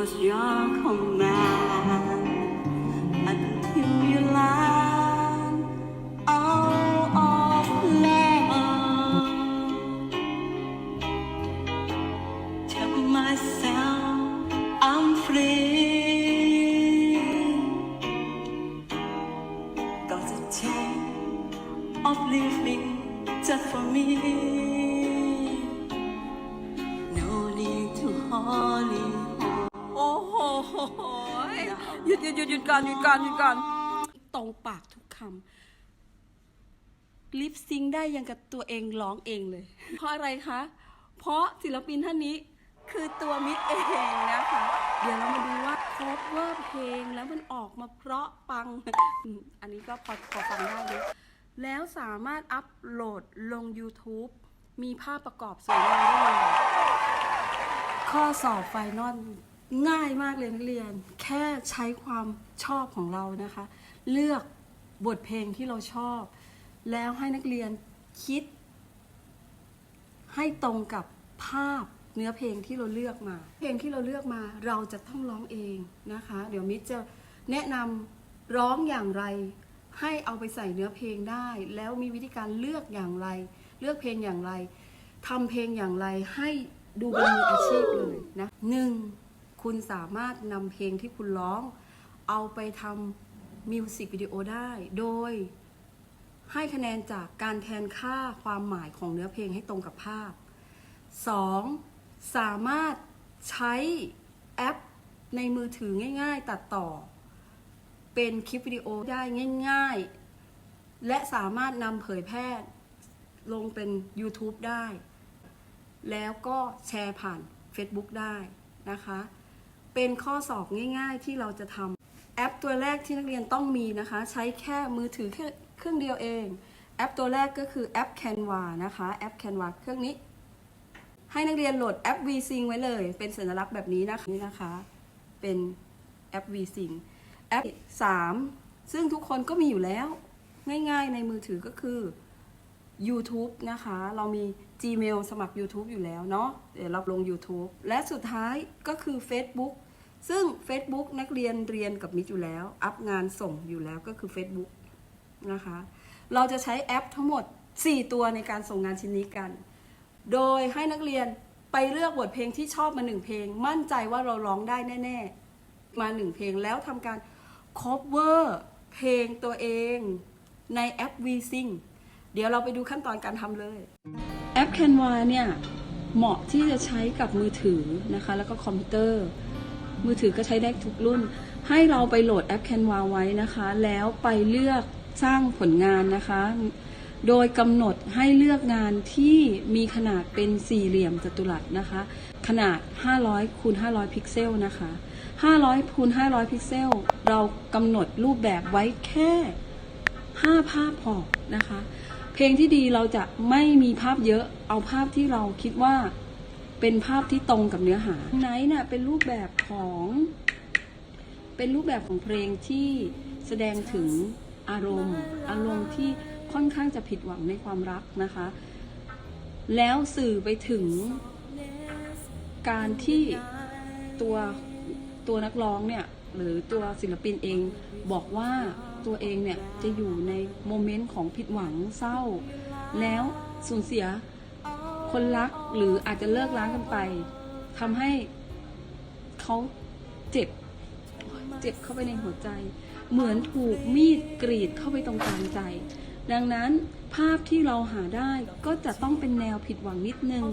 was your command until you land out of love. Tell myself I'm free. Got a chance of living just for me. No need to hurry home. หยุดหยุดหยุดหยุดก่อนหยุดก่อนหยุดก่อนตรงปากทุกคำลิปซิงได้ยังกับตัวเองร้องเองเลย เพราะอะไรคะ เพราะศิลปินท่านนี้คือตัวมิตรเองนะคะ เดี๋ยวเรามาดูว่าโคเวอร์เพลงแล้วมันออกมาเพราะปัง อันนี้ก็พอพอฟังได้เลยแล้วสามารถอัปโหลดลง YouTube มีภาพประกอบสวยงามได้เลยข้อสอบไฟนอล ง่ายมากเลยนักเรียน แค่ใช้ความชอบของเรานะคะ เลือกบทเพลงที่เราชอบ แล้วให้นักเรียนคิด ให้ตรงกับภาพเนื้อเพลงที่เราเลือกมา เพลงที่เราเลือกมาเราจะต้องร้องเองนะคะ เดี๋ยวมิตรจะแนะนำร้องอย่างไร ให้เอาไปใส่เนื้อเพลงได้ แล้วมีวิธีการเลือกอย่างไร เลือกเพลงอย่างไรทำเพลงอย่างไรให้ดูเป็นมืออาชีพเลยนะหนึ่ง คุณสามารถนำเพลงที่คุณร้อง เอาไปทำมิวสิกวิดีโอได้ โดย ให้คะแนนจากการแทนค่าความหมายของเนื้อเพลงให้ตรงกับภาพ 2. สามารถใช้แอปในมือถือง่าย ๆ ตัดต่อ เป็นคลิปวิดีโอได้ง่าย ๆ และสามารถนำเผยแพร่ลงเป็น YouTube ได้ แล้วก็แชร์ผ่าน Facebook ได้นะคะ เป็นข้อสอบง่าย ๆ ที่เราจะทำแอปตัวแรกที่นักเรียนต้องมีนะคะ ใช้แค่มือถือแค่เครื่องเดียวเอง แอปตัวแรกก็คือแอป Canva นะคะแอป Canva เครื่องนี้ ให้นักเรียนโหลดแอป VSync ไว้เลย เป็นสัญลักษณ์แบบนี้นะคะนี่นะคะ เป็นแอป VSync แอป 3 ซึ่งทุกคนก็มีอยู่แล้ว ง่ายๆ ในมือถือก็คือ YouTube นะคะ เรามี Gmail สมัคร YouTube อยู่แล้วเนาะเดี๋ยวเราลง YouTube และสุดท้ายก็คือ Facebook ซึ่ง Facebook นักเรียนเรียนกับมิตรอยู่แล้ว อัพงานส่งอยู่แล้วก็คือ Facebook นะคะ เราจะใช้แอปทั้งหมด 4 ตัวในการส่งงานชิ้นนี้กัน โดยให้นักเรียนไปเลือกบทเพลงที่ชอบมาหนึ่งเพลง มั่นใจว่าเราร้องได้แน่ ๆ มาหนึ่งเพลงแล้วทำการ cover เพลงตัวเองในแอป VSync เดี๋ยวเราไปดูขั้นตอนการทำเลย แอป Canva เนี่ย เหมาะที่จะใช้กับมือถือนะคะ แล้วก็คอมพิวเตอร์ มือถือก็ใช้ได้ทุกรุ่น ให้เราไปโหลดแอป Canva ไว้นะคะ แล้วไปเลือกสร้างผลงานนะคะ โดยกำหนดให้เลือกงานที่มีขนาดเป็นสี่เหลี่ยมจัตุรัสนะคะ ขนาด 500คูณ500 พิกเซลนะคะ 500คูณ500 พิกเซล เรากำหนดรูปแบบไว้แค่ 5 ภาพพอนะคะ ลงที่ดีเราจะไม่มีภาพเยอะเอาภาพที่เราคิดว่าเป็นภาพที่ตรงกับเนื้อหาไนท์เนี่ยเป็นรูปแบบของเป็นรูปแบบของเพลงที่แสดงถึงอารมณ์ อารมณ์ที่ค่อนข้างจะผิดหวังในความรักนะคะ แล้วสื่อไปถึงการที่ตัวตัวนักร้องเนี่ยหรือตัวศิลปินเองบอกว่า ตัวเองเนี่ยจะอยู่ในโมเมนต์ของผิดหวังเศร้า แล้วสูญเสียคนรักหรืออาจจะเลิกร้างกันไปทำให้เขาเจ็บ เจ็บเข้าไปในหัวใจ เหมือนถูกมีดกรีดเข้าไปตรงกลางใจ ดังนั้นภาพที่เราหาได้ก็จะต้องเป็นแนวผิดหวังนิดนึง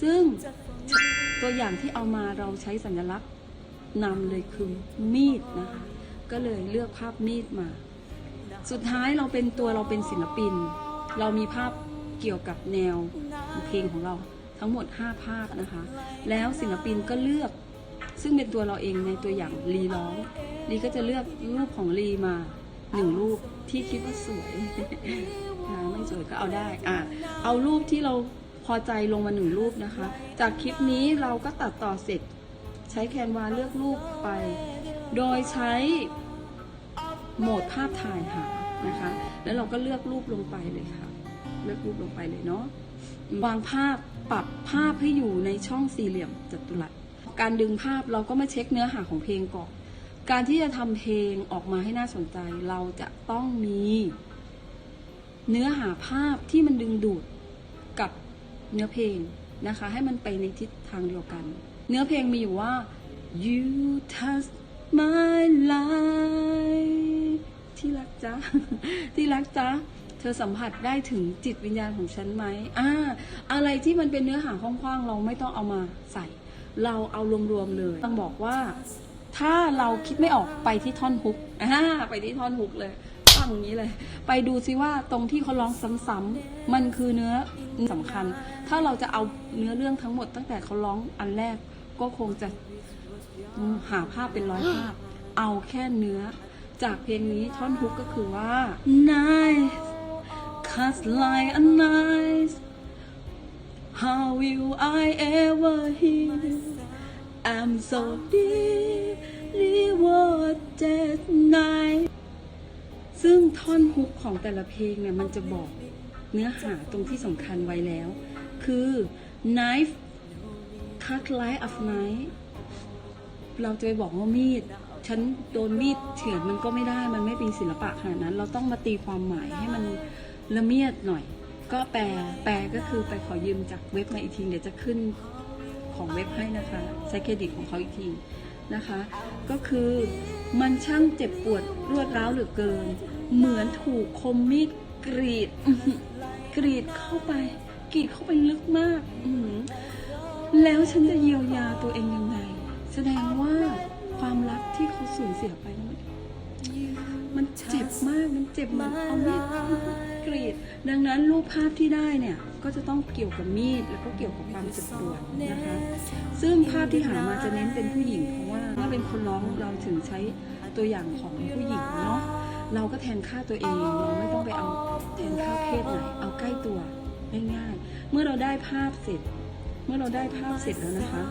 ซึ่งตัวอย่างที่เอามาเราใช้สัญลักษณ์นำเลยคือมีดนะคะ ก็เลยเลือกภาพมีดมา สุดท้ายเราเป็นตัวเราเป็นศิลปิน เรามีภาพเกี่ยวกับแนวเพลงของเราทั้งหมด 5 ภาพนะคะ แล้วศิลปินก็เลือก ซึ่งเป็นตัวเราเองในตัวอย่างรีร้องรีก็จะเลือกรูปของรีมาหนึ่งรูปที่คิดว่าสวยอ่าไม่สวยก็เอาได้อะเอารูปที่เราพอใจลงมาหนึ่งรูปนะคะ จากคลิปนี้เราก็ตัดต่อเสร็จ ใช้แคนวาเลือกรูปไป โดยใช้โหมดภาพถ่ายหานะคะ แล้วเราก็เลือกรูปลงไปเลยค่ะ เลือกรูปลงไปเลยเนาะ วางภาพปรับภาพให้อยู่ในช่องสี่เหลี่ยมจัตุรัส การดึงภาพเราก็มาเช็คเนื้อหาของเพลงก่อน การที่จะทำเพลงออกมาให้น่าสนใจ เราจะต้องมีเนื้อหาภาพที่มันดึงดูดกับเนื้อเพลงนะคะ ให้มันไปในทิศทางเดียวกัน เนื้อเพลงมีอยู่ว่า you touch my life ที่รักจ๊ะที่รักจ๊ะเธอสัมผัสได้ถึงจิตวิญญาณของฉันไหมอ่าอะไรที่มันเป็นเนื้อหาคว้างๆ เราไม่ต้องเอามาใส่ เราเอารวมๆเลย ต้องบอกว่า ถ้าเราคิดไม่ออกไปที่ท่อนฮุกอ่าไปที่ท่อนฮุกเลยตั้งอย่างนี้เลย ไปดูซิว่าตรงที่เขาร้องซ้ำๆมันคือเนื้อสำคัญ ถ้าเราจะเอาเนื้อเรื่องทั้งหมดตั้งแต่เขาร้องอันแรกก็คงจะ หาภาพเป็นร้อยภาพ เอาแค่เนื้อ จากเพลงนี้ท่อนฮุกก็คือว่า nice cuts like a nice how will I ever heal I'm so deeply wanted night ซึ่งท่อนฮุกของแต่ละเพลงเนี่ยมันจะบอกเนื้อหาตรงที่สำคัญไว้แล้ว คือ knife cut like a knife เราจะไปบอกว่ามีด ฉันโดนมีดเฉือนมันก็ไม่ได้ มันไม่เป็นศิลปะขนาดนั้น เราต้องมาตีความหมายให้มันละเมียดหน่อย ก็แปล แปลก็คือไปขอยืมจากเว็บมาอีกที เดี๋ยวจะขึ้นของเว็บให้นะคะใช้เครดิตของเขาอีกทีนะคะ ก็คือมันช่างเจ็บปวดรวดร้าวเหลือเกิน เหมือนถูกคมมีดกรีด กรีดเข้าไป กรีดเข้าไปลึกมาก แล้วฉันจะเยียวยาตัวเองยังไง แสดงว่าความรักที่เขาสูญเสียไปนั้นมันเจ็บมาก มันเจ็บเหมือนเอามีดกรีด ดังนั้นรูปภาพที่ได้เนี่ยก็จะต้องเกี่ยวกับมีดแล้วก็เกี่ยวกับความเจ็บปวดนะคะ ซึ่งภาพที่หามาจะเน้นเป็นผู้หญิง เพราะว่าถ้าเป็นคนร้องเราถึงใช้ตัวอย่างของผู้หญิงเนาะ เราก็แทนค่าตัวเอง เราไม่ต้องไปเอาแทนค่าเพศไหน เอาใกล้ตัวง่ายๆ เมื่อเราได้ภาพเสร็จ เมื่อเราได้ภาพเสร็จแล้วนะคะ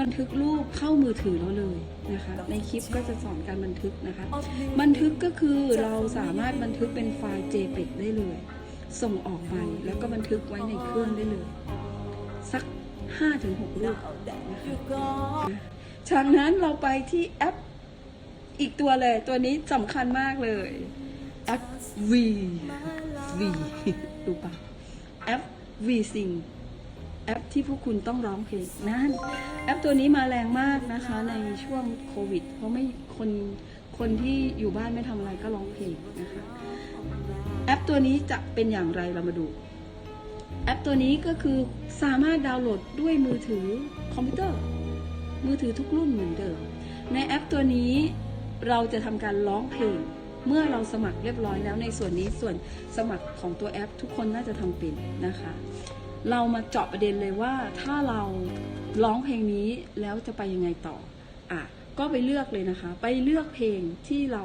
บันทึกรูปเข้ามือถือเราเลยนะคะ ในคลิปก็จะสอนการบันทึกนะคะ บันทึกก็คือเราสามารถบันทึกเป็นไฟล์ JPEG ได้เลย ส่งออกไปแล้วก็บันทึกไว้ในเครื่องได้เลย สัก 5-6 รูปนะคะจากนั้นเราไปที่แอปอีกตัวเลยตัวนี้สำคัญมากเลยแอป V V ดูปะแอป V Sing แอปที่พวกคุณต้องร้องเพลงนั่นแอปตัวนี้มาแรงมากนะคะในช่วงโควิด เพราะไม่คนคนที่อยู่บ้านไม่ทำอะไรก็ร้องเพลงนะคะแอปตัวนี้จะเป็นอย่างไรเรามาดู แอปตัวนี้ก็คือสามารถดาวน์โหลดด้วยมือถือคอมพิวเตอร์ มือถือทุกรุ่นเหมือนเดิม ในแอปตัวนี้เราจะทำการร้องเพลงเมื่อเราสมัครเรียบร้อยแล้วในส่วนนี้ส่วนสมัครของตัวแอป ทุกคนน่าจะทำเป็นนะคะ เรามาเจาะประเด็นเลยว่าถ้าเราร้องเพลงนี้แล้วจะไปยังไงต่ออะก็ไปเลือกเลยนะคะ ไปเลือกเพลงที่เรา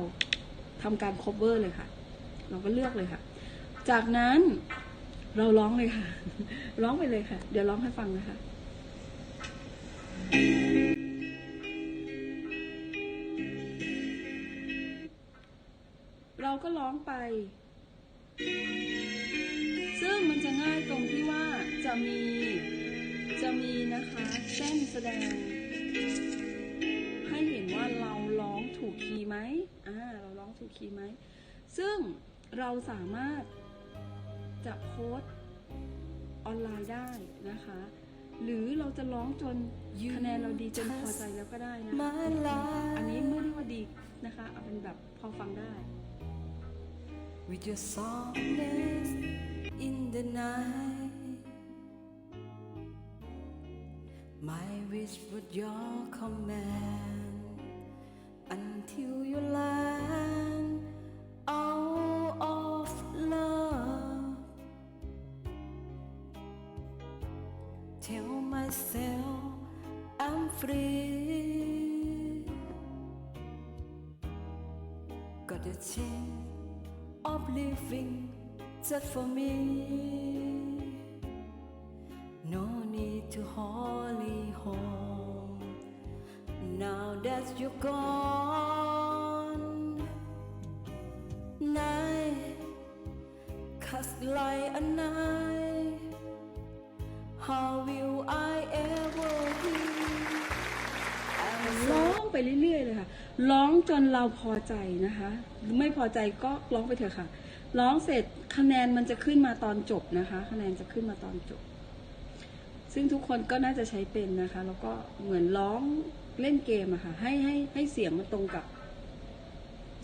ทำการ cover เลยค่ะ เราก็เลือกเลยค่ะ จากนั้นเราร้องเลยค่ะ ร้องไปเลยค่ะ เดี๋ยวร้องให้ฟังนะคะเราก็ร้องไป จะมี จะมีนะคะเส้นแสดง ให้เห็นว่าเราร้องถูกคีย์ไหมอ่าเราร้องถูกคีย์ไหม ซึ่งเราสามารถจะโพสต์ออนไลน์ได้นะคะ หรือเราจะร้องจนคะแนนเราดีจนพอใจแล้วก็ได้นะคะอันนี้ไม่ได้ว่าดีนะคะเอาเป็นแบบพอฟังได้ With your softness in the night, my wish was your command until you land out of love. Tell myself I'm free. Got a chance of living just for me. No to hurry home. Now that you're gone, night cuts like a knife. How will I ever heal? ร้องไปเรื่อยๆเลยค่ะ ร้องจนเราพอใจนะคะ ไม่พอใจก็ร้องไปเถอะค่ะ ร้องเสร็จคะแนนมันจะขึ้นมาตอนจบนะคะ คะแนนจะขึ้นมาตอนจบ ซึ่งทุกคนก็น่าจะใช้เป็นนะคะ แล้วก็เหมือนร้องเล่นเกมอะค่ะ ให้ให้ให้เสียงมันตรงกับ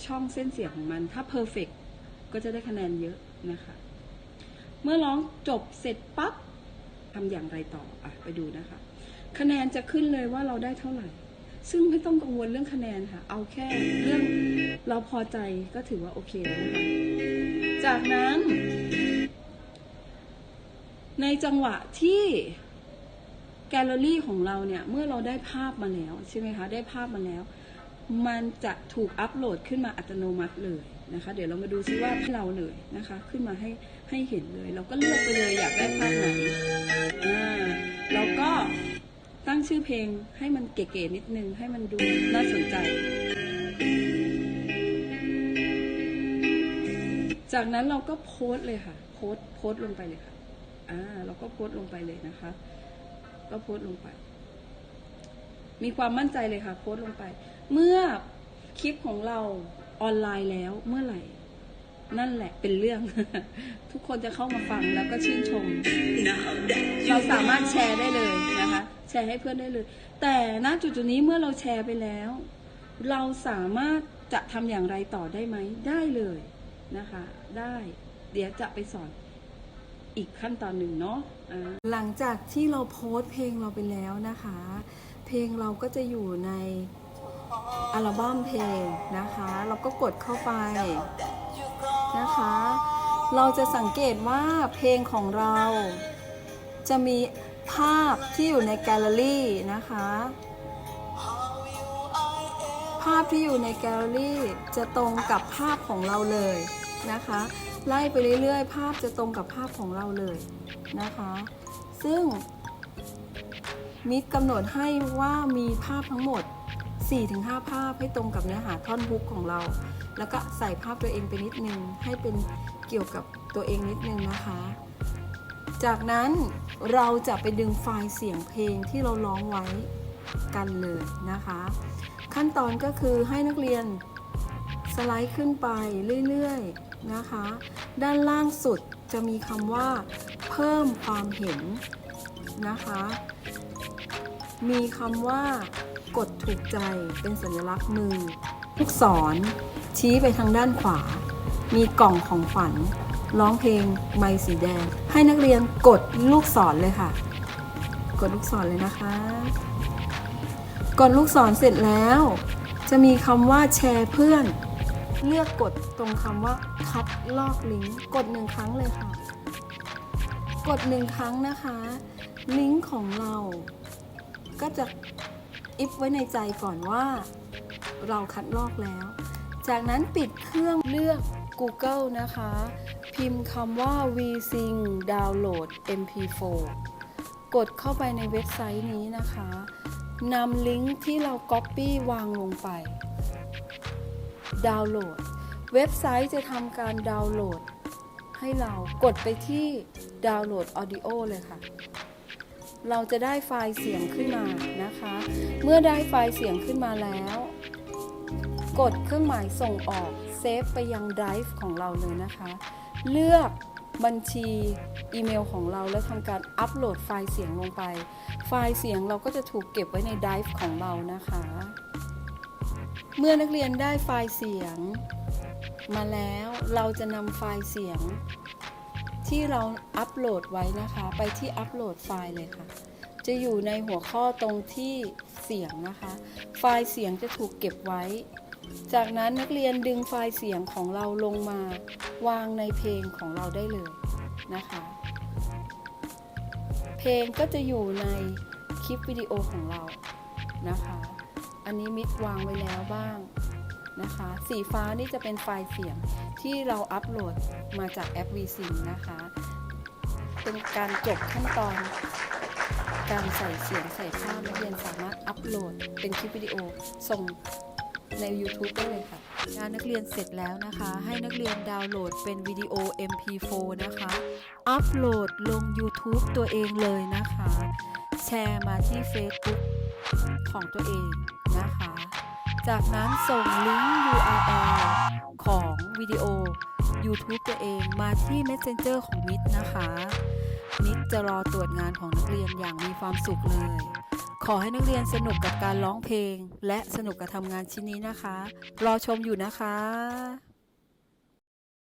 ช่องเส้นเสียงของมัน ถ้าเพอร์เฟกก็จะได้คะแนนเยอะนะคะ เมื่อร้องจบเสร็จปั๊บทำอย่างไรต่ออะไปดูนะคะ คะแนนจะขึ้นเลยว่าเราได้เท่าไหร่ ซึ่งไม่ต้องกังวลเรื่องคะแนนค่ะ เอาแค่เรื่องเราพอใจก็ถือว่าโอเคแล้วนะคะ จากนั้น ในจังหวะที่ แกลเลอรี่ของเราเนี่ย เมื่อเราได้ภาพมาแล้วใช่ไหมคะ ได้ภาพมาแล้ว มันจะถูกอัปโหลดขึ้นมาอัตโนมัติเลยนะคะ เดี๋ยวเรามาดูซิว่าเราเลยนะคะ ขึ้นมาให้ให้เห็นเลย เราก็เลือกไปเลยอยากได้ภาพไหนอ่าเราก็ตั้งชื่อเพลงให้มันเก๋ๆนิดนึง ให้มันดูน่าสนใจ จากนั้นเราก็โพสต์เลยค่ะ โพสต์โพสต์ลงไปเลยค่ะ อ่า เราก็โพสต์ลงไปเลยนะคะ ก็โพสต์ลงไป มีความมั่นใจเลยค่ะ โพสต์ลงไป เมื่อคลิปของเราออนไลน์แล้วเมื่อไหร่ นั่นแหละเป็นเรื่อง ทุกคนจะเข้ามาฟังแล้วก็ชื่นชม เราสามารถแชร์ได้เลยนะคะ แชร์ให้เพื่อนได้เลย แต่ณจุดจุดนี้เมื่อเราแชร์ไปแล้ว เราสามารถจะทำอย่างไรต่อได้ไหม ได้เลยนะคะ ได้ เดี๋ยวจะไปสอน อีกขั้นตอนหนึ่งเนาะหลังจากที่เราโพสต์เพลงเราไปแล้วนะคะ เพลงเราก็จะอยู่ในอัลบั้มเพลงนะคะ เราก็กดเข้าไปนะคะ เราจะสังเกตว่าเพลงของเราจะมีภาพที่อยู่ในแกลเลอรี่นะคะ ภาพที่อยู่ในแกลเลอรี่จะตรงกับภาพของเราเลยนะคะ ไล่ไปเรื่อยๆ ภาพจะตรงกับภาพของเราเลยนะคะ ซึ่งมิดกำหนดให้ว่ามีภาพทั้งหมด 4-5 ภาพให้ตรงกับเนื้อหาท่อนฮุกของเรา แล้วก็ใส่ภาพตัวเองไปนิดนึง ให้เป็นเกี่ยวกับตัวเองนิดนึงนะคะ จากนั้นเราจะไปดึงไฟล์เสียงเพลงที่เราร้องไว้กันเลยนะคะ ขั้นตอนก็คือให้นักเรียน สไลด์ขึ้นไปเรื่อยๆนะคะ ด้านล่างสุดจะมีคำว่า เพิ่มความเห็นนะคะ มีคำว่ากดถูกใจเป็นสัญลักษณ์มือลูกศรชี้ไปทางด้านขวา มีกล่องของขวัญร้องเพลงไมค์สีแดง ให้นักเรียนกดลูกศรเลยค่ะ กดลูกศรเลยนะคะ กดลูกศรเสร็จแล้ว จะมีคำว่าแชร์เพื่อน เลือกกดตรงคำว่าคัดลอกลิงก์กดหนึ่งครั้งเลยค่ะ กดหนึ่งครั้งนะคะ ลิงก์ของเรา ก็จะอิฟไว้ในใจก่อนว่า เราคัดลอกแล้ว จากนั้นปิดเครื่องเลือก Google นะคะ พิมพ์คำว่า vsync download mp4 กดเข้าไปในเว็บไซต์นี้นะคะนำลิงก์ที่เรา Copy วางลงไป ดาวน์โหลด เว็บไซต์จะทำการดาวน์โหลด ให้เรากดไปที่ดาวน์โหลดออดิโอเลยค่ะ เราจะได้ไฟล์เสียงขึ้นมานะคะ เมื่อได้ไฟล์เสียงขึ้นมาแล้ว กดเครื่องหมายส่งออกเซฟไปยังไดรฟ์ของเราเลยนะคะ เลือกบัญชีอีเมลของเราแล้วทำการอัปโหลดไฟล์เสียงลงไป ไฟล์เสียงเราก็จะถูกเก็บไว้ในไดรฟ์ของเรานะคะ เมื่อนักเรียนได้ไฟล์เสียง มาแล้วเราจะนำไฟล์เสียง ที่เราอัปโหลดไว้นะคะ ไปที่อัปโหลดไฟล์เลยค่ะ จะอยู่ในหัวข้อตรงที่เสียงนะคะ ไฟล์เสียงจะถูกเก็บไว้ จากนั้นนักเรียนดึงไฟล์เสียงของเราลงมา วางในเพลงของเราได้เลยนะคะ เพลงก็จะอยู่ในคลิปวิดีโอของเรานะคะ อันนี้มิดวางไว้แล้วบ้างนะคะ สีฟ้านี่จะเป็นไฟล์เสียงที่เราอัปโหลดมาจากแอป VSync นะคะ เป็นการจบขั้นตอน การใส่เสียงใส่ภาพนักเรียนสามารถอัปโหลดเป็นคลิปวิดีโอส่งใน YouTube ได้เลยค่ะงานนักเรียนเสร็จแล้วนะคะ ให้นักเรียนดาวน์โหลดเป็นวิดีโอ MP4 นะคะ อัปโหลดลง YouTube ตัวเองเลยนะคะ แชร์มาที่ Facebook ของตัวเองนะคะ จากนั้นส่งลิงก์ URL ของวิดีโอ YouTube ตัวเองมาที่ Messenger ของมิตรนะคะ มิตรจะรอตรวจงานของนักเรียนอย่างมีความสุขเลย ขอให้นักเรียนสนุกกับการร้องเพลง และสนุกกับทำงานชิ้นนี้นะคะ รอชมอยู่นะคะ